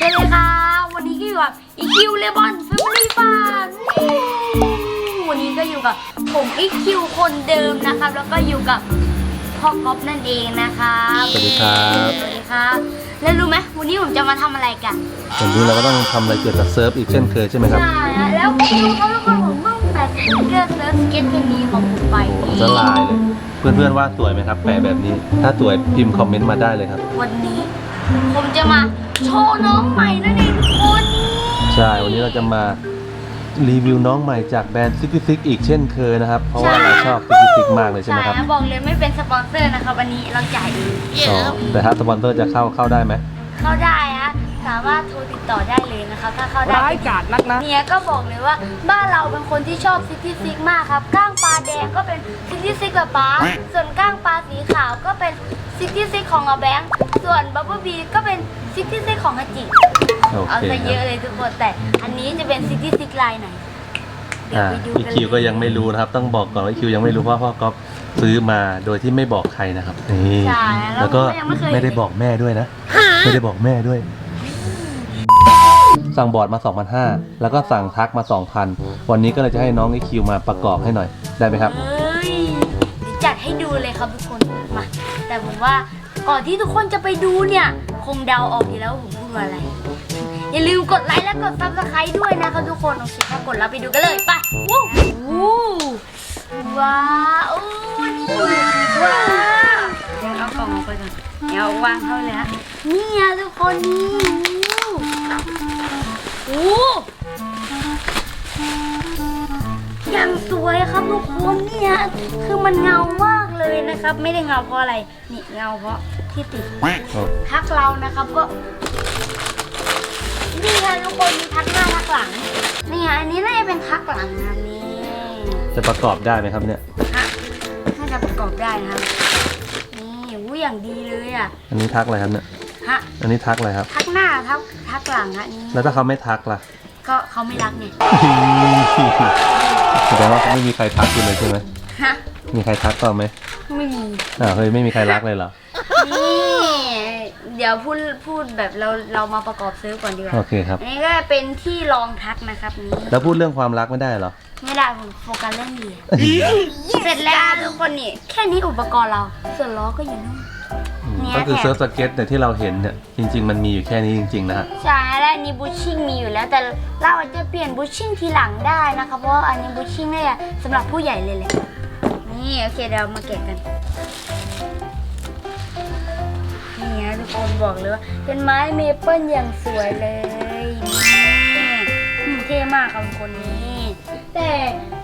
สวัสดีครับวันนี้ก็อยู่กับอีคิวเลบอนแฟมิลี่ฟาร์มวันนี้ก็อยู่กับผมอีคิวคนเดิมนะครับ แล้วก็อยู่กับพ่อก๊อฟนั่นเองนะครับสวัสดีครับ สวัสดีครับ แล้วรู้ไหมวันนี้ผมจะมาทำอะไรกัน วันนี้เราก็ต้องทำอะไรเกี่ยวกับเซิร์ฟอีกเช่นเคยใช่ไหมครับใช่ฮะแล้วคิวเขาทุกคนผมต้องแปะสติ๊กเกอร์เซิร์ฟสเก็ตเพนนี้ของผมไปโอ้โหจะลายเลย เพื่อนๆว่าสวยไหมครับ แปะแบบนี้ ถ้าสวยพิมพ์คอมเมนต์มาได้เลยครับ วันนี้ ผมจะมาโชว์น้องใหม่นั่นเองทุกคนใช่ วันนี้เราจะมารีวิวน้องใหม่จากแบรนด์ซิกซิกอีกเช่นเคยนะครับ เพราะว่าเราชอบซิกซิกมากเลยใช่ไหมครับใช่บอกเลยไม่เป็นสปอนเซอร์นะครับวันนี้เราจ่ายเองอ๋อแต่ถ้าสปอนเซอร์จะเข้าเข้าได้ไหม เข้าได้ฮะสามารถโทรติดต่อได้เลยนะครับ ถ้าเข้าได้ร้ายกาจนักนะเนี่ยก็บอกเลยว่าบ้านเราเป็นคนที่ชอบซิตี้ซิกมากครับก้างปลาแดงก็เป็นซิตี้ซิกแบบป้าส่วนก้างปลาสีขาวก็เป็นซิตี้ซิกของอาแบงค์ ส่วนบับเบิ้ลบีก็เป็นซิตี้ซิกของอาจิโอเอาเคซะคเยรับอะเลยทุกคนแต่อันนี้จะเป็นซิตี้ซิกลายไหนเดี๋ยวอ่าไปดูอีกันคิวก็เลยยังไม่รู้นะครับ ต้องบอกก่อนว่าอีคิวยังไม่รู้เพราะพ่อก๊อฟซื้อมาโดยที่ไม่บอกใครนะครับนี่ใช่แล้วก็ยังไม่เคยไม่ได้บอกแม่ด้วยนะ ไม่ได้บอกแม่ด้วย สั่งบอร์ดมา2,500แล้วก็สั่งทักมา2,000วันนี้ก็เลยจะให้น้องไอคิวมาประกอบให้หน่อยได้ไหมครับ เอ้ยเดี๋ยวจัดให้ดูเลยครับทุกคนมาแต่ผมว่า ก่อนที่ทุกคนจะไปดูเนี่ย คงเดาออกอยู่แล้วว่าผมพูดว่าอะไร อย่าลืมกดไลค์และกดซับสไครต์ด้วยนะครับทุกคนโอเคครับกดแล้วไปดูกันเลยไปวู้วู้ว้าวอู้นี่ว้าวเดี๋ยวเอากล่องออกไปก่อนเดี๋ยววางเข้าเลยฮะนี่อะทุกคนนี่โอ้ยังสวยครับทุกคนเนี่ยคือมันเงามากเลยนะครับ ไม่ได้เงาเพราะอะไร นี่เงาเพราะ ที่ติดทักเรานะครับก็ นี่ค่ะทุกคนมีทักหน้าทักหลัง นี่ไงอันนี้น่าจะเป็นทักหลังนะนี่จะประกอบได้ไหมครับเนี่ยฮะน่าจะประกอบได้นะครับ นี่อู้อย่างดีเลยอะ อันนี้ทักอะไรครับเนี่ยฮะอันนี้ทักอะไรครับ ทักหน้าทักทักหลังฮะนี่แล้วถ้าเขาไม่ทักล่ะ ก็เขาไม่รักไงแสดงว่าไม่มีใครทักคุณเลยใช่ไหมฮะมีใครทักต่อไหมไม่มีอ่าวเฮ้ยไม่มีใครรักเลยเหรอ นี่เดี๋ยวพูดพูดแบบเราเรามาประกอบซื้อก่อนดีกว่าโอเคครับ อันนี้ก็เป็นที่รองทักนะครับนี่แล้วพูดเรื่องความรักไม่ได้เหรอ ไม่ได้ผมโฟกัสเรื่องเรียนเสร็จแล้วทุกคนนี่แค่นี้อุปกรณ์เรา ส่วนล้อก็อยู่นู่น เนี่ยก็คือแถม เซิร์ฟสเก็ตเนี่ยที่เราเห็นเนี่ยจริง ๆ มันมีอยู่แค่นี้จริง ๆ นะฮะ ใช่และอันนี้บูชชิ่งมีอยู่แล้ว แต่เราอาจจะเปลี่ยนบูชชิ่งทีหลังได้นะคะเพราะว่าอันนี้บูชชิ่งเนี่ยสำหรับผู้ใหญ่เลยแหละนี่โอเคเดี๋ยวมาแกะกัน นี่ฮะทุกคนบอกเลยว่าเป็นไม้เมเปิลอย่างสวยเลยนี่อืมเท่มากครับคนนี้ แต่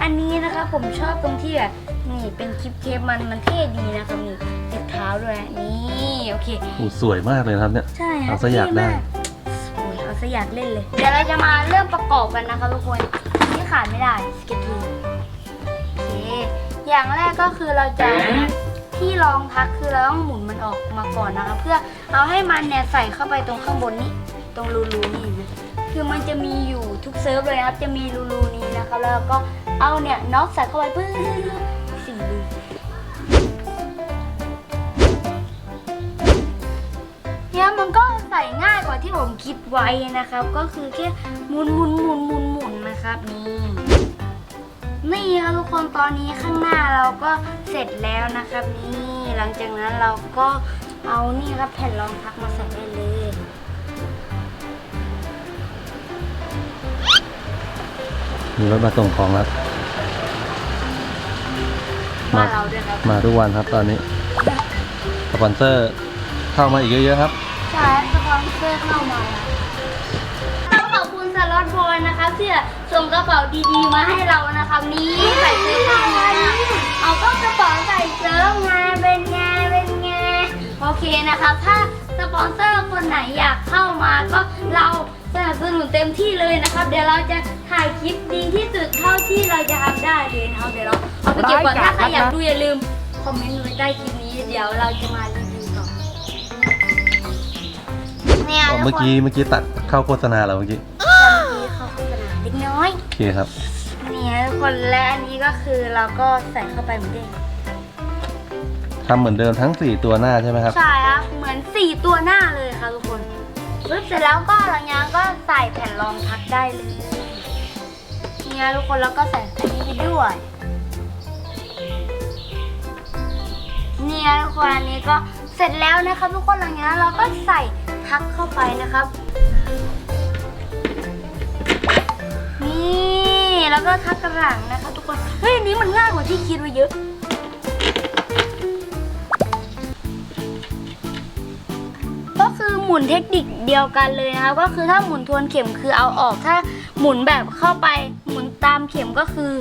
อันนี้นะคะผมชอบตรงที่แบบนี่เป็นคลิปเคปมันมันเท่ดีนะครับนี่ติดเท้าด้วยนี่โอเคอู้สวยมากเลยนะครับเนี่ยใช่ฮะเอาซะอยากได้เท่มโอ้ยเอาซะอยากเล่นเลยเดี๋ยวเราจะมาเริ่มประกอบกันนะคะทุกคนที่ขาดไม่ได้สเก็ตทูโอเคอย่างแรกก็คือเราจะ ที่รองทักคือเราต้องหมุนมันออกมาก่อนนะคะ เพื่อเอาให้มันเนี่ยใส่เข้าไปตรงข้างบนนี้ ตรงรูรูๆนี่นะคือมันจะมีอยู่ทุกเซิร์ฟเลยนะครับ จะมีรูรูๆนี้นะครับ แล้วก็เอาเนี่ยน็อกใส่เข้าไปปึ๊บสี่รูเนี่ยมันก็ใส่ง่ายกว่าที่ผมคิดไว้นะครับ ก็คือแค่หมุนหมุนหมุนหมุนหมุนนะครับนี่ นี่ครับทุกคนตอนนี้ข้างหน้าเราก็เสร็จแล้วนะครับนี่หลังจากนั้นเราก็เอานี่ครับแผ่นรองพักมาใส่ได้เลยมีรถมาส่งของแล้วบ้ามานเราด้วยครับมาทุกวันครับตอนนี้สปอนเซอร์เข้ามาอีกเยอะๆครับ ใช่สปอนเซอร์เข้ามา นะครับที่ส่งกระเป๋าดีๆมาให้เรานะครับ นี่ใส่เสื้อผ้ามาเอาก็กระเป๋าใส่เสื้อไงเป็นไงเป็นไงโอเคนะครับถ้าสปอนเซอร์คนไหนอยากเข้ามาก็เราสนับสนุนเต็มที่เลยนะครับ เดี๋ยวเราจะถ่ายคลิปดีที่สุดเท่าที่เราจะทำได้เลยนะครับเดี๋ยวเราเอาไปเก็บก่อนถ้าใครอยากดูอย่าลืมคอมเมนต์ไว้ใต้คลิปนี้เดี๋ยวเราจะมารีวิวต่อเนี่ยอ๋อทุเมื่อกี้เมื่อกี้ตัดเข้าโฆษณาแล้วเมื่อกี้ น้อยโอเคครับ เนี่ยทุกคนและอันนี้ก็คือเราก็ใส่เข้าไปเหมือนเดิมทำเหมือนเดิมทั้ง 4 ตัวหน้าใช่ไหมครับ ใช่ครับเหมือน 4 ตัวหน้าเลยค่ะทุกคนปึ๊บเสร็จแล้วก็หลังจากนั้นก็ใส่แผ่นรองพักได้เลยเนี่ยทุกคนแล้วก็ใส่อันนี้ไปด้วย เนี่ยทุกคนอันนี้ก็เสร็จแล้วนะครับทุกคนหลังจากนั้นเราก็ใส่ทักเข้าไปนะครับ นี่แล้วก็ทักกระหลังนะคะทุกคน เฮ้ยอันนี้มันง่ายกว่าที่คิดไว้เยอะ ก็คือหมุนเทคนิคเดียวกันเลยนะคะก็คือถ้าหมุนทวนเข็มคือเอาออกถ้าหมุนแบบเข้าไปหมุนตามเข็มก็คือ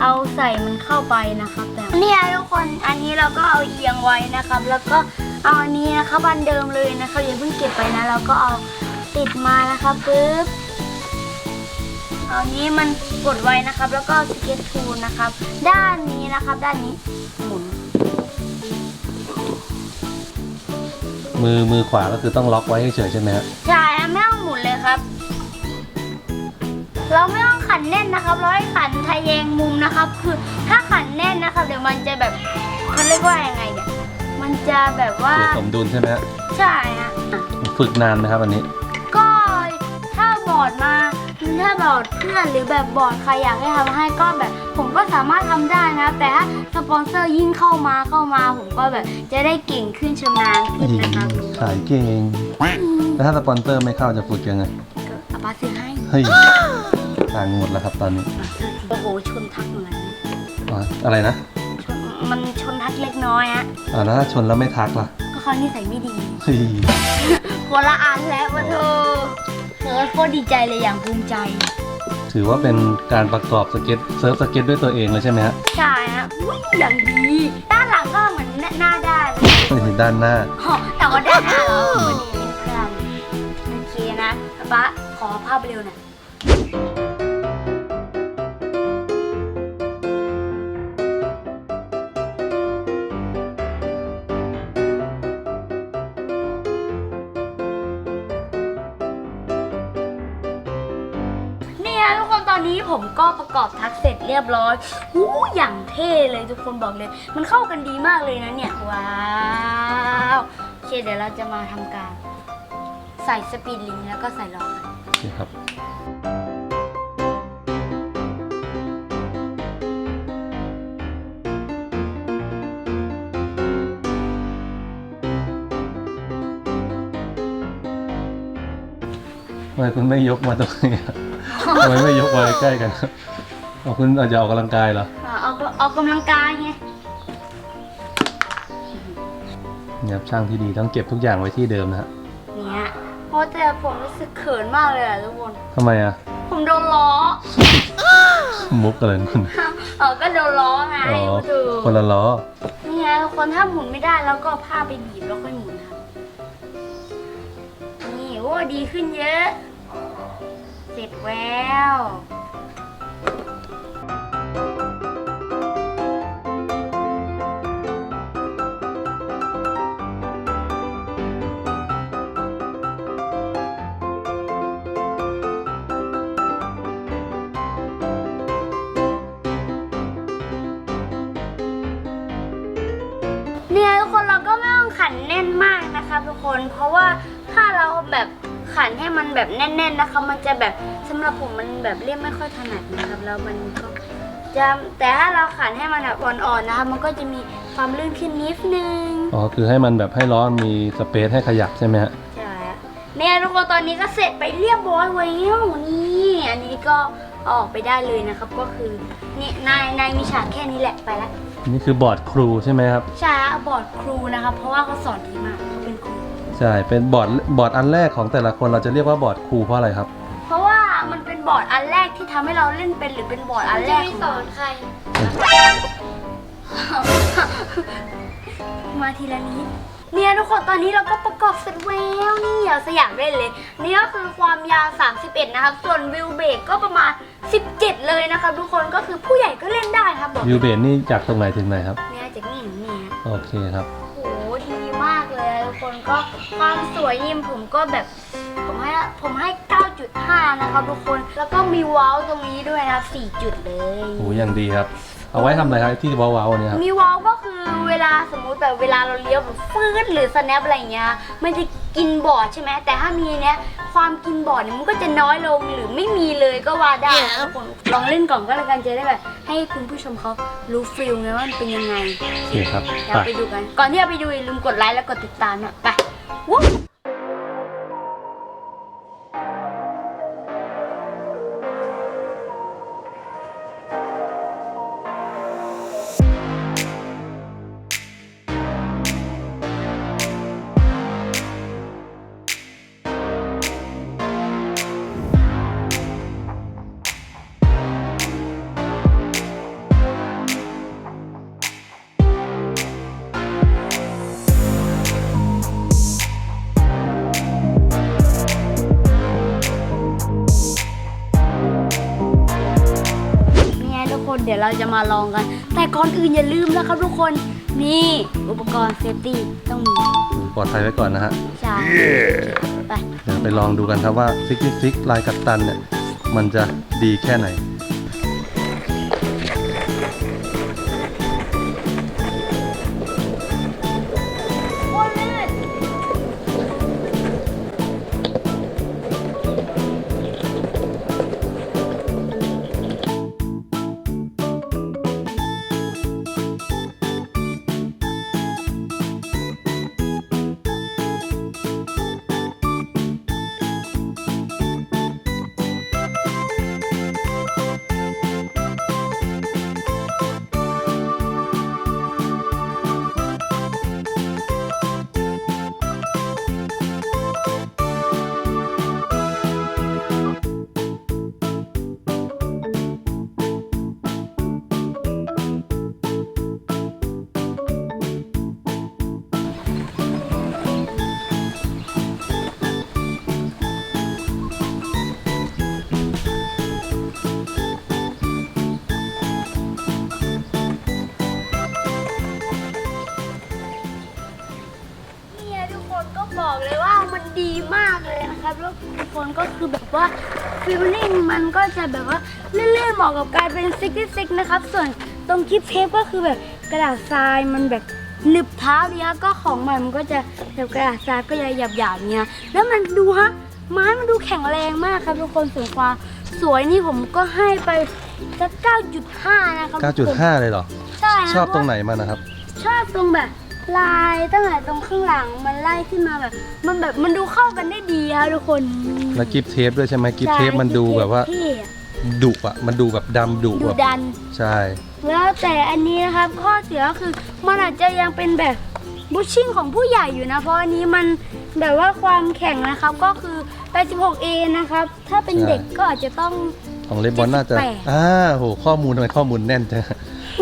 เอาใส่มันเข้าไปนะครับแต่เนี่ยทุกคนอันนี้เราก็เอาเอียงไว้นะครับ แล้วก็เอาอันนี้นะครับอันเดิมเลยนะคะอย่าเพิ่งเก็บไปนะเราก็เอาติดมานะครับปึ๊บ อาอันนี้มันกดไว้นะครับ แล้วก็สเก็ตทูลนะครับ ด้านนี้นะครับ ด้านนี้หมุนมือมือขวาก็คือต้องล็อกไว้เฉยๆใช่ไหมฮะใช่ไม่ต้องหมุนเลยครับ เราไม่ต้องขันแน่นนะครับ เราให้ขันทะแยงมุมนะครับ คือถ้าขันแน่นนะครับเดี๋ยวมันจะแบบเขาเรียกว่ายังไงเนี่ยมันจะแบบว่าเสียสมดุลใช่ไหมฮะใช่ฮะอะฝึกนานไหมครับอันนี้ ก็ถ้าบอร์ดมา ถ้าบอร์ดเพื่อนหรือแบบบอร์ดใครอยากให้ทำให้ก็แบบ ผมก็สามารถทำได้นะ แต่ถ้าสปอนเซอร์ยิ่งเข้ามาเข้ามา ผมก็แบบจะได้เก่งขึ้นชำนาญขึ้นนะครับขายเก่งแล้วถ้าสปอนเซอร์ไม่เข้าจะฝึกยังไงก็เอาปาซื้อให้เฮ้ยทางหมดแล้วครับตอนนี้โอ้โหชนทักเหมือนกันนะอ๋ออะไรนะชนมันชนทักเล็กน้อยอะอ่าแล้วถ้าชนแล้วไม่ทักล่ะ ก็เขานิสัยไม่ดีเฮ้ยคนละอันแล้ววะเธอ เธอโคตรดีใจเลยอย่างภูมิใจ ถือว่าเป็นการประกอบสเก็ตเซิร์ฟสเก็ตด้วยตัวเองเลยใช่ไหมฮะใช่ฮะอุ๊ยอย่างดี ด้านหลังก็เหมือนหน้าด้านเลยไม่ใช่ด้านหน้าอ๋อแต่ว่าด้านหน้าเราเหมือนเห็นครับโอเคนะป๊าขอภาพเร็วหน่อย อนนี้ผมก็ประกอบทักเสร็จเรียบร้อยหูอย่างเท่เลยทุกคนบอกเลย มันเข้ากันดีมากเลยนะเนี่ย ว้าวโอเคเดี๋ยวเราจะมาทำการ ใส่สปีดลิงแล้วก็ใส่ล้อกันโอเคครับ ทำไมคุณไม่ยกมาตรงนี้อะ ทำไมไม่ยกมาใกล้ๆกันอ๋อคุณอาจจะออกกำลังกายเหรออ่าเอาเอากำลังกายไงเนี่ยครับช่างที่ดีต้องเก็บทุกอย่างไว้ที่เดิมนะฮะเนี่ยเพราะแต่ผมรู้สึกเขินมากเลยอะทุกคน ทำไมอะผมโดนล้อมุกอะไรคุณเออก็โดนล้อไงอ๋อดูคนละล้อนี่ไงทุกคนถ้าหมุนไม่ได้แล้วก็ผ้าไปบีบแล้วค่อยหมุนครับนี่โอ้ดีขึ้นเยอะ เสร็จแล้วเนี่ยทุกคนเราก็ไม่ต้องขันแน่นมากนะคะทุกคน เพราะว่าถ้าเราแบบ ขันให้มันแบบแน่น ๆนะคะ มันจะแบบสำหรับผมมันแบบเรียกไม่ค่อยถนัดนะครับแล้วมันก็จะแต่ถ้าเราขันให้มันแบบอ่อนๆนะคะมันก็จะมีความลื่นขึ้นนิดนึงอ๋อคือให้มันแบบให้ล้อมีสเปซให้ขยับใช่ไหมฮะใช่อะเนี่ยทุกคนตอนนี้ก็เสร็จไปเรียบร้อยแล้วนี่อันนี้ก็เอาออกไปได้เลยนะครับ ก็คือนี่นายนายมีฉากแค่นี้แหละไปแล้วนี่คือบอร์ดครูใช่ไหมครับใช่อะบอร์ดครูนะครับเพราะว่าเขาสอนดีมากเขาเป็นครู ใช่ เป็นบอร์ดบอร์ดอันแรกของแต่ละคนเราจะเรียกว่าบอร์ดครูเพราะอะไรครับ เพราะว่ามันเป็นบอร์ดอันแรกที่ทำให้เราเล่นเป็นหรือเป็นบอร์ดอันแรกสอนใคร มาทีละนิดเนี่ยทุกคนตอนนี้เราก็ประกอบเสร็จแล้วนี่อย่าสยามเล่นเลย นี่ก็คือความยาว 31 นะครับ ส่วนวิวเบรกก็ประมาณ 17 เลยนะครับทุกคนก็คือผู้ใหญ่ก็เล่นได้ครับบอกวิวเบนนี่จากตรงไหนถึงไหนครับ เนี่ยจากนี่ถึงนี่ฮะโอเคครับโห ดีมากเลย ทุกคนก็ความสวยยิมผมก็แบบผมให้ผมให้ 9.5 นะครับทุกคน แล้วก็มีว้าวตรงนี้ด้วยนะครับ 4 จุดเลยโหอย่างดีครับ เอาไว้ทำอะไรครับที่ว้าวๆเนี่ยครับ มีว้าวก็คือเวลาสมมุติแบบเวลาเราเลี้ยวแบบฟืดหรือสแนปอะไรอย่างเงี้ย มันจะกินบอร์ดใช่ไหม แต่ถ้ามีเนี้ย ความกินบอร์ดเนี่ยมันก็จะน้อยลงหรือไม่มีเลยก็ว่าได้นะทุกคนลองเล่นก่อนก็แล้วกันจะได้แบบให้คุณผู้ชมเขารู้ฟิลนะว่ามันเป็นยังไงโอเคครับ เดี๋ยวไปไปดูกัน ก่อนที่จะไปดูอย่าลืมกดไลค์และกดติดตามนะไปวู้ ดี๋ยวเราจะมาลองกัน แต่ก่อนอื่นอย่าลืมนะครับทุกคนนี่อุปกรณ์เซฟตี้ต้องมีปลอดภัยไว้ก่อนนะฮะใช่ไป เดี๋ยวไปลองดูกันครับว่าซิกซิกลายกัปตันเนี่ยมันจะดีแค่ไหน ว่าฟิลลิ่งมันก็จะแบบว่าเลื่อนๆเหมาะกับการเป็นซิกซิกนะครับ ส่วนตรงคลิปเทปก็คือแบบกระดาษทรายมันแบบหนึบเท้าดีฮะก็ของใหม่มันก็จะแบบกระดาษทรายก็จะหยาบๆเนี่ยแล้วมันดูฮะไม้มันดูแข็งแรงมากครับทุกคนส่วนความสวยนี่ผมก็ให้ไปสัก9.5 นะครับทุกคน9.5 เลยเหรอ ใช่นะชอบตรงเพาะไหนมันนะครับ ชอบตรงแบบ ลายตั้งแต่ตรงข้างหลังมันไล่ขึ้นมาแบบ มันแบบมันดูเข้ากันได้ดีค่ะทุกคนแล้วกิฟเทปด้วยใช่ไหมกิฟเทปมันดูแบบว่าเท่อะดุอะ มันดูแบบดำดุดูแบบดัน ใช่ แล้วแต่อันนี้นะครับข้อเสียก็คือมันอาจจะยังเป็นแบบบูชชิ่งของผู้ใหญ่อยู่นะ เพราะอันนี้มันแบบว่าความแข็งนะครับก็คือ 86A นะครับ ถ้าเป็นเด็กก็อาจจะต้อง ของเลบอนน่าจะ78 อ่าโหข้อมูลทำไมข้อมูลแน่นจัง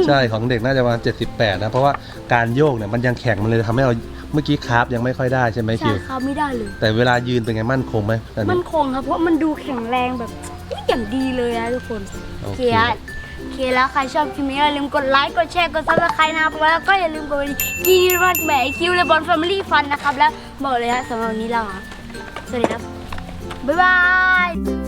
ใช่ของเด็กน่าจะประมาณ78 นะ เพราะว่าการโยกเนี่ยมันยังแข็งมันเลยทำให้เราเมื่อกี้คราฟยังไม่ค่อยได้ใช่ไหมใช่คิวเขาไม่ได้เลย แต่เวลายืนเป็นไงมั่นคงไหมตอนมันี้ นคงครับ เพราะมันดูแข็งแรงแบบอย่างดีเลยนะทุกคนโอโอเคเคอะโอเคแล้วใครชอบคลิปนี้อย่าลืมกดไลค์กดแชร์กดซับสไครต์นะครับแล้วก็อย่าลืมกดกระดิ่งยีรัดแหมคิวและบอลแฟมิลี่ฟันนะครับ แล้วบอกเลยฮะสำหรับวันนี้เราอะสวัสดีครับ บ๊ายบาย